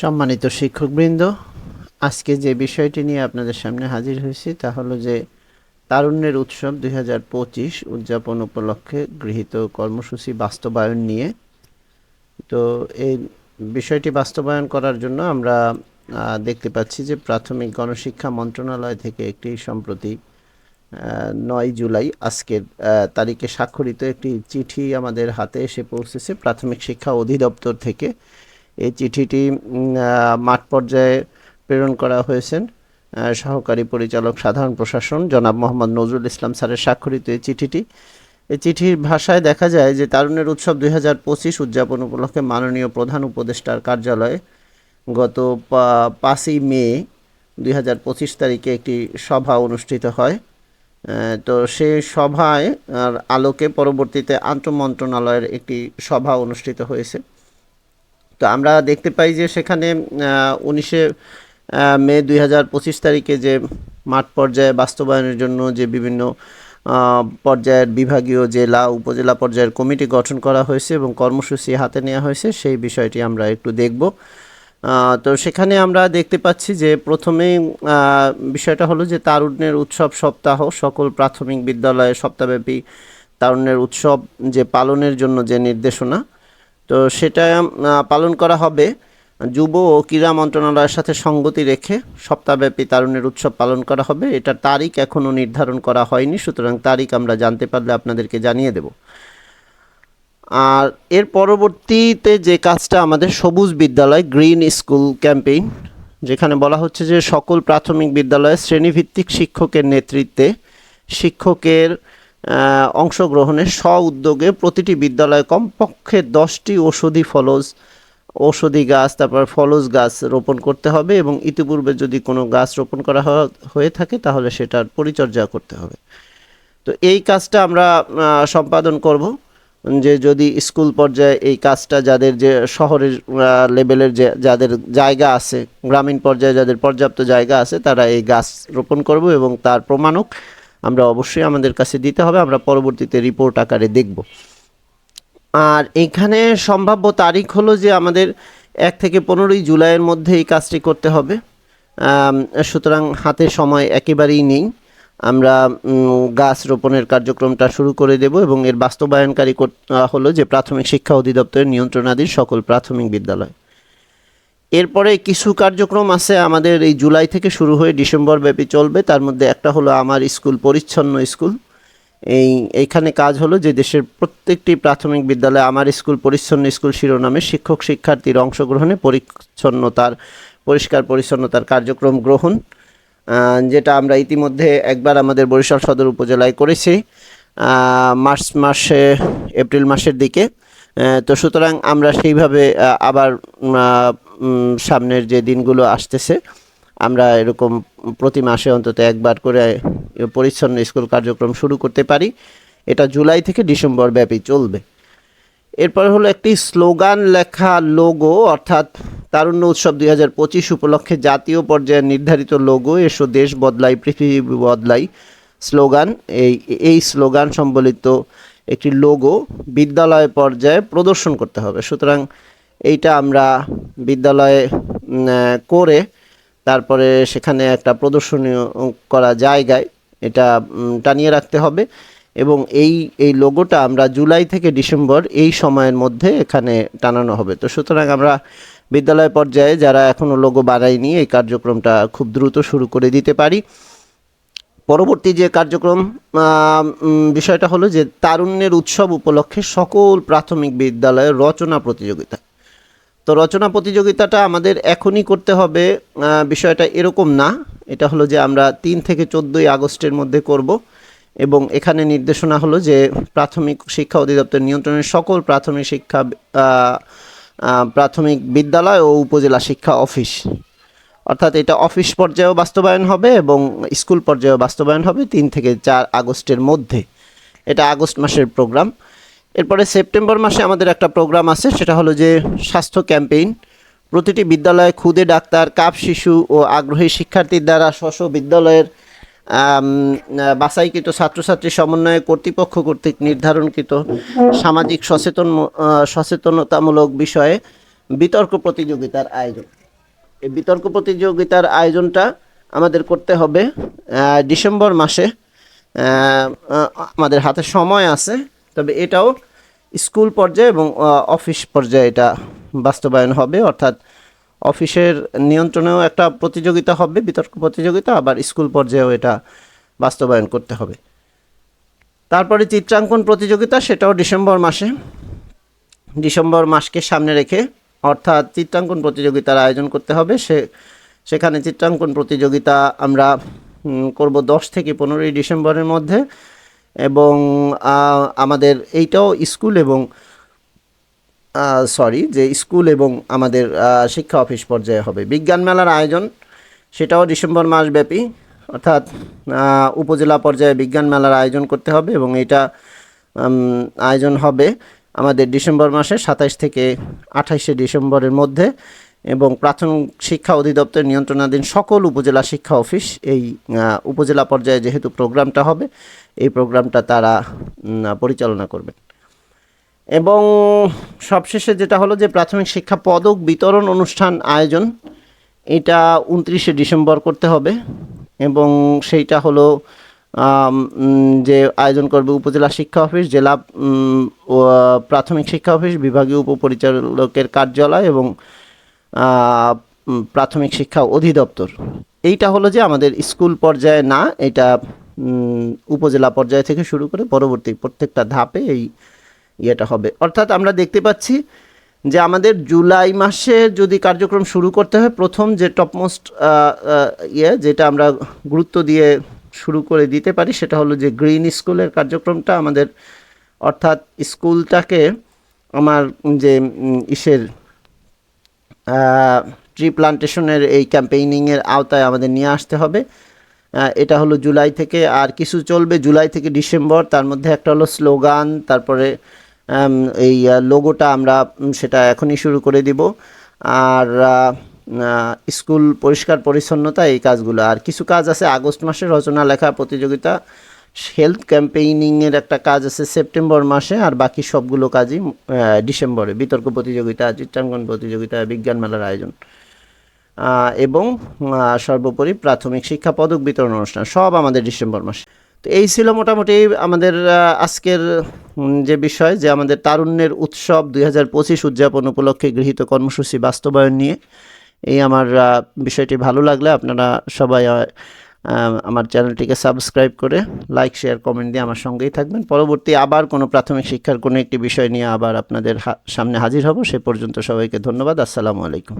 সম্মানিত শিক্ষকবৃন্দ, আজকে যে বিষয়টি নিয়ে আপনাদের সামনে হাজির হয়েছি তা হলো যে তারুণ্যের উৎসব দুই হাজার পঁচিশ উদযাপন উপলক্ষে গৃহীত কর্মসূচি বাস্তবায়ন নিয়ে। তো এই বিষয়টি বাস্তবায়ন করার জন্য আমরা দেখতে পাচ্ছি যে প্রাথমিক গণশিক্ষা মন্ত্রণালয় থেকে একটি সম্প্রতি নয় জুলাই আজকের তারিখে স্বাক্ষরিত একটি চিঠি আমাদের হাতে এসে পৌঁছেছে প্রাথমিক শিক্ষা অধিদপ্তর থেকে। এই চিঠিটি মাঠ পর্যায়ে প্রেরণ করা হয়েছেন। সহকারী পরিচালক সাধারণ প্রশাসন জনাব মোহাম্মদ নজরুল ইসলাম স্যারের স্বাক্ষরিত এই চিঠিটি। এই চিঠির ভাষায় দেখা যায় যে তারুণের উৎসব দুই হাজার পঁচিশ উদযাপন উপলক্ষে মাননীয় প্রধান উপদেষ্টার কার্যালয়ে গত পাঁচই মে দুই হাজার পঁচিশ তারিখে একটি সভা অনুষ্ঠিত হয়। তো সেই সভায় আলোকে পরবর্তীতে আন্তঃমন্ত্রণালয়ের একটি সভা অনুষ্ঠিত হয়েছে। তো আমরা দেখতে পাই যে সেখানে উনিশে মে দুই হাজার পঁচিশ তারিখে যে মাঠ পর্যায়ে বাস্তবায়নের জন্য যে বিভিন্ন পর্যায়ের বিভাগীয় জেলা উপজেলা পর্যায়ের কমিটি গঠন করা হয়েছে এবং কর্মসূচি হাতে নেওয়া হয়েছে, সেই বিষয়টি আমরা একটু দেখব। তো সেখানে আমরা দেখতে পাচ্ছি যে প্রথমেই বিষয়টা হলো যে তারুণ্যের উৎসব সপ্তাহ, সকল প্রাথমিক বিদ্যালয়ে সপ্তাহব্যাপী তারুণ্যের উৎসব যে পালনের জন্য যে নির্দেশনা তো সেটা পালন করা হবে। যুব ও ক্রীড়া মন্ত্রণালয়ের সাথে সঙ্গতি রেখে সপ্তাহব্যাপী তারুণের উৎসব পালন করা হবে। এটার তারিখ এখনও নির্ধারণ করা হয়নি, সুতরাং তারিখ আমরা জানতে পারলে আপনাদেরকে জানিয়ে দেব। আর এর পরবর্তীতে যে কাজটা আমাদের সবুজ বিদ্যালয়, গ্রিন স্কুল ক্যাম্পেইন, যেখানে বলা হচ্ছে যে সকল প্রাথমিক বিদ্যালয়ে শ্রেণীভিত্তিক শিক্ষকের নেতৃত্বে শিক্ষকের অংশগ্রহণে স্ব উদ্যোগে প্রতিটি বিদ্যালয়ে কমপক্ষে দশটি ঔষধি ফলজ ঔষধি গাছ, তারপর ফলজ গাছ রোপণ করতে হবে এবং ইতিপূর্বে যদি কোনো গাছ রোপণ করা হয়ে থাকে তাহলে সেটার পরিচর্যা করতে হবে। তো এই কাজটা আমরা সম্পাদন করব যে যদি স্কুল পর্যায়ে এই কাজটা যাদের যে শহরের লেভেলের যে যাদের জায়গা আছে, গ্রামীণ পর্যায়ে যাদের পর্যাপ্ত জায়গা আছে, তারা এই গাছ রোপণ করব এবং তার প্রমাণক আমরা অবশ্যই আমাদের কাছে দিতে হবে, আমরা পরবর্তীতে রিপোর্ট আকারে দেখব। আর এখানে সম্ভাব্য তারিখ হলো যে আমাদের এক থেকে পনেরোই জুলাইয়ের মধ্যে এই কাজটি করতে হবে। সুতরাং হাতে সময় একেবারেই নেই। আমরা গাছ রোপণের কার্যক্রমটা শুরু করে দেব এবং এর বাস্তবায়নকারী হলো যে প্রাথমিক শিক্ষা অধিদপ্তরের নিয়ন্ত্রণাধীন সকল প্রাথমিক বিদ্যালয়। এরপরে কিছু কার্যক্রম আছে আমাদের এই জুলাই থেকে শুরু হয়ে ডিসেম্বর ব্যাপী চলবে। তার মধ্যে একটা হলো আমার স্কুল, পরিচ্ছন্ন স্কুল। এই, এইখানে কাজ হলো যে দেশের প্রত্যেকটি প্রাথমিক বিদ্যালয়ে আমার স্কুল, পরিচ্ছন্ন স্কুল শিরোনামে শিক্ষক শিক্ষার্থীর অংশগ্রহণে পরিচ্ছন্নতার, পরিষ্কার পরিচ্ছন্নতার কার্যক্রম গ্রহণ যেটা আমরা ইতিমধ্যে একবার আমাদের বরিশাল সদর উপজেলায় করেছি মার্চ মাসে, এপ্রিল মাসের দিকে। তো সুতরাং আমরা সেইভাবে আবার সামনের যে দিনগুলো আসতেছে, আমরা এরকম প্রতি মাসে অন্তত একবার করে পরিচ্ছন্ন স্কুল কার্যক্রম শুরু করতে পারি। এটা জুলাই থেকে ডিসেম্বর ব্যাপী চলবে। এরপর হলো একটি স্লোগান লেখা লোগো, অর্থাৎ তারুণ্য উৎসব দুই হাজার পঁচিশ উপলক্ষে জাতীয় পর্যায়ে নির্ধারিত লোগো, এসো দেশ বদলাই, পৃথিবী বদলাই, স্লোগান। এই এই স্লোগান সম্বলিত একটি লোগো বিদ্যালয় পর্যায়ে প্রদর্শন করতে হবে। সুতরাং এইটা আমরা বিদ্যালয়ে করে তারপরে সেখানে একটা প্রদর্শনীয় করা জায়গায় এটা টানিয়ে রাখতে হবে এবং এই এই লোগোটা আমরা জুলাই থেকে ডিসেম্বর এই সময়ের মধ্যে এখানে টানানো হবে। তো সুতরাং আমরা বিদ্যালয় পর্যায়ে যারা এখনও লোগো বানায়নি এই কার্যক্রমটা খুব দ্রুত শুরু করে দিতে পারি। পরবর্তী যে কার্যক্রম বিষয়টা হলো যে তারুণ্যের উৎসব উপলক্ষে সকল প্রাথমিক বিদ্যালয়ে রচনা প্রতিযোগিতা। তো রচনা প্রতিযোগিতাটা আমাদের এখনই করতে হবে বিষয়টা এরকম না। এটা হলো যে আমরা তিন থেকে চোদ্দোই আগস্টের মধ্যে করব এবং এখানে নির্দেশনা হলো যে প্রাথমিক শিক্ষা অধিদপ্তর নিয়ন্ত্রণের সকল প্রাথমিক শিক্ষা প্রাথমিক বিদ্যালয় ও উপজেলা শিক্ষা অফিস অর্থাৎ এটা অফিস পর্যায়েও বাস্তবায়ন হবে এবং স্কুল পর্যায়েও বাস্তবায়ন হবে তিন থেকে চার আগস্টের মধ্যে। এটা আগস্ট মাসের প্রোগ্রাম। এরপরে সেপ্টেম্বর মাসে আমাদের একটা প্রোগ্রাম আছে সেটা হলো যে স্বাস্থ্য ক্যাম্পেইন। প্রতিটি বিদ্যালয়ে খুদে ডাক্তার কাপ শিশু ও আগ্রহী শিক্ষার্থীর দ্বারা স্ব বিদ্যালয়ের আহ, ছাত্রছাত্রী সমন্বয়ে কর্তৃপক্ষ কর্তৃক নির্ধারণকৃত সামাজিক সচেতন সচেতনতামূলক বিষয়ে বিতর্ক প্রতিযোগিতার আয়োজন। বিতর্ক প্রতিযোগিতার আয়োজনটা আমাদের করতে হবে ডিসেম্বর মাসে। আমাদের হাতে সময় আছে, তবে এটাও স্কুল পর্যায়ে এবং অফিস পর্যায়ে এটা বাস্তবায়ন হবে। অর্থাৎ অফিসের নিয়ন্ত্রণেও একটা প্রতিযোগিতা হবে, বিতর্ক প্রতিযোগিতা, আবার স্কুল পর্যায়েও এটা বাস্তবায়ন করতে হবে। তারপরে চিত্রাঙ্কন প্রতিযোগিতা, সেটাও ডিসেম্বর মাসে। ডিসেম্বর মাসকে সামনে রেখে অর্থাৎ চিত্রাঙ্কন প্রতিযোগিতার আয়োজন করতে হবে। সে, সেখানে চিত্রাঙ্কন প্রতিযোগিতা আমরা করব দশ থেকে পনেরোই ডিসেম্বরের মধ্যে এবং আমাদের এইটাও স্কুল এবং সরি, যে স্কুল এবং আমাদের শিক্ষা অফিস পর্যায়ে হবে। বিজ্ঞান মেলার আয়োজন, সেটাও ডিসেম্বর মাসব্যাপী। অর্থাৎ উপজেলা পর্যায়ে বিজ্ঞান মেলার আয়োজন করতে হবে এবং এটা আয়োজন হবে। আমাদের ডিসেম্বর মাসে সাতাইশ থেকে আঠাইশে ডিসেম্বরের মধ্যে এবং প্রাথমিক শিক্ষা অধিদপ্তর নিয়ন্ত্রণাধীন সকল উপজেলা শিক্ষা অফিস এই উপজেলা পর্যায়ে যেহেতু প্রোগ্রামটা হবে, এই প্রোগ্রামটা তারা পরিচালনা করবেন। এবং সবশেষে যেটা হলো যে প্রাথমিক শিক্ষা পদক বিতরণ অনুষ্ঠান আয়োজন, এটা উনত্রিশে ডিসেম্বর করতে হবে এবং সেইটা হলো যে আয়োজন করবে উপজেলা শিক্ষা অফিস, জেলা প্রাথমিক শিক্ষা অফিস, বিভাগীয় উপপরিচালকের কার্যালয় এবং প্রাথমিক শিক্ষা অধিদপ্তর। এইটা হলো যে আমাদের স্কুল পর্যায়ে না, এটা উপজেলা পর্যায় থেকে শুরু করে পরবর্তী প্রত্যেকটা ধাপে এই ইয়েটা হবে। অর্থাৎ আমরা দেখতে পাচ্ছি যে আমাদের জুলাই মাসে যদি কার্যক্রম শুরু করতে হয়, প্রথম যে টপমোস্ট ইয়ে যেটা আমরা গুরুত্ব দিয়ে শুরু করে দিতে পারি, সেটা হলো যে গ্রিন স্কুলের কার্যক্রমটা আমাদের, অর্থাৎ স্কুলটাকে আমার যে ইসের ট্রি প্লান্টেশনের এই ক্যাম্পেইনিংয়ের আওতায় আমাদের নিয়ে আসতে হবে। এটা হলো জুলাই থেকে, আর কিছু চলবে জুলাই থেকে ডিসেম্বর, তার মধ্যে একটা হলো স্লোগান, তারপরে এই লোগোটা আমরা সেটা এখনই শুরু করে দিব। আর স্কুল পরিষ্কার পরিচ্ছন্নতা এই কাজগুলো। আর কিছু কাজ আছে, আগস্ট মাসে রচনা লেখা প্রতিযোগিতা হেলথ ক্যাম্পেইনিংয়ের একটা কাজ আছে সেপ্টেম্বর মাসে, আর বাকি সবগুলো কাজই ডিসেম্বরে। বিতর্ক প্রতিযোগিতা, চিত্রাঙ্কন প্রতিযোগিতা, বিজ্ঞান মেলার আয়োজন। এবং সর্বোপরি প্রাথমিক শিক্ষা পদক বিতরণ অনুষ্ঠান, সব আমাদের ডিসেম্বর মাসে। তো এই ছিল মোটামুটি আমাদের আজকের যে বিষয়, যে আমাদের তারুণ্যের উৎসব দুই হাজার পঁচিশ উদযাপন উপলক্ষে গৃহীত কর্মসূচি বাস্তবায়ন নিয়ে। এই আমার বিষয়টি ভালো লাগলে আপনারা সবাই আমার চ্যানেলটিকে সাবস্ক্রাইব করে লাইক, শেয়ার, কমেন্ট দিয়ে আমার সঙ্গেই থাকবেন। পরবর্তী আবার কোনো প্রাথমিক শিক্ষার কোনো একটি বিষয় নিয়ে আবার আপনাদের সামনে হাজির হব। সে পর্যন্ত সবাইকে ধন্যবাদ। আসসালামু আলাইকুম।